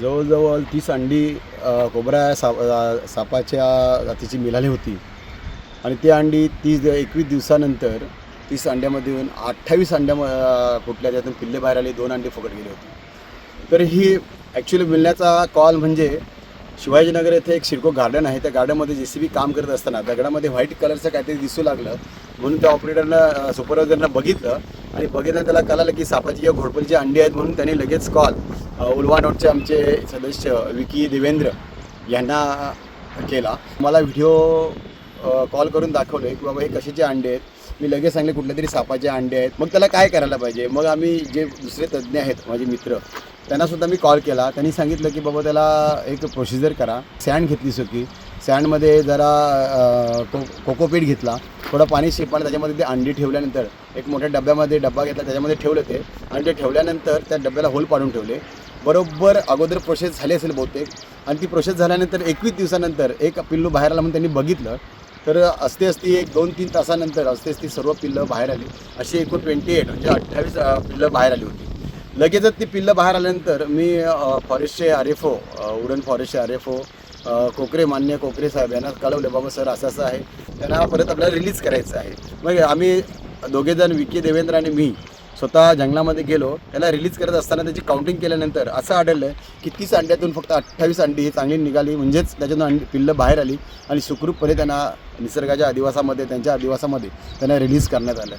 जवळजवळ तीस अंडी कोबरा साप सापाच्या जातीची मिळाली होती. आणि ती अंडी तीस एकवीस दिवसानंतर तीस येऊन अठ्ठावीस अंड्या कुठल्या फुटल्या. त्यातून पिल्ले बाहेर आले दोन अंडे फुकट गेले होते. तर ही ॲक्च्युली मिळण्याचा कॉल म्हणजे शिवाजीनगर येथे एक शिरको गार्डन आहे. त्या गार्डनमध्ये जे सी बी काम करत असताना दगडामध्ये व्हाईट कलरचं काहीतरी दिसू लागलं. म्हणून त्या ऑपरेटरनं सुपरवायझरनं बघितलं. आणि बघितलं त्याला कळालं की सापाची किंवा घोडपलीची अंडी आहेत म्हणून त्यांनी लगेच कॉल उलवा नोटचे आमचे सदस्य विकी देवेंद्र यांना केला. मला व्हिडिओ कॉल करून दाखवले की बाबा हे कशाचे अंडे आहेत? मी लगेच सांगले कुठल्या तरी सापाचे अंडे आहेत. मग त्याला काय करायला पाहिजे? मग आम्ही जे दुसरे तज्ज्ञ आहेत माझे मित्र त्यांनासुद्धा मी कॉल केला. त्यांनी सांगितलं की बाबा त्याला एक प्रोसिजर करा. सँड घेतली सुकी. सँडमध्ये जरा को कोकोपीट घेतला. थोडं पाणी शिंपण त्याच्यामध्ये ते अंडी ठेवल्यानंतर एक मोठ्या डब्यामध्ये डब्बा घेतला. त्याच्यामध्ये ठेवलं ते. आणि ते ठेवल्यानंतर त्या डब्याला होल पाडून ठेवले. बरोबर अगोदर प्रोसेस झाली असेल बहुतेक. आणि ती प्रोसेस झाल्यानंतर एकवीस दिवसानंतर एक पिल्लू बाहेर आला म्हणून त्यांनी बघितलं. तर असते असती एक दोन तीन तासानंतर असते असती सर्व पिल्लं बाहेर आली. अशी एकूण ट्वेंटी एट म्हणजे अठ्ठावीस पिल्लं बाहेर आली होती. लगेचच ती पिल्लं बाहेर आल्यानंतर मी फॉरेस्टचे आर एफ ओ उडन फॉरेस्टचे आर एफ ओ कोकरे मान्य कोकरे साहेब यांना कळवलं बाबा सर असं असं आहे. त्यांना परत आपल्याला रिलीज करायचं आहे. मग आम्ही दोघेजण विकी देवेंद्र आणि मी स्वतः जंगलामध्ये गेलो त्याला रिलीज करत असताना त्याची काउंटिंग केल्यानंतर असं आढळलं की तीस अंड्यातून फक्त अठ्ठावीस अंडी ही चांगली निघाली. म्हणजेच त्याच्यातून अंडी पिल्लं बाहेर आली आणि सुखरूपपणे त्यांना निसर्गाच्या अधिवासामध्ये त्यांच्या अधिवासामध्ये त्यांना रिलीज करण्यात आलं.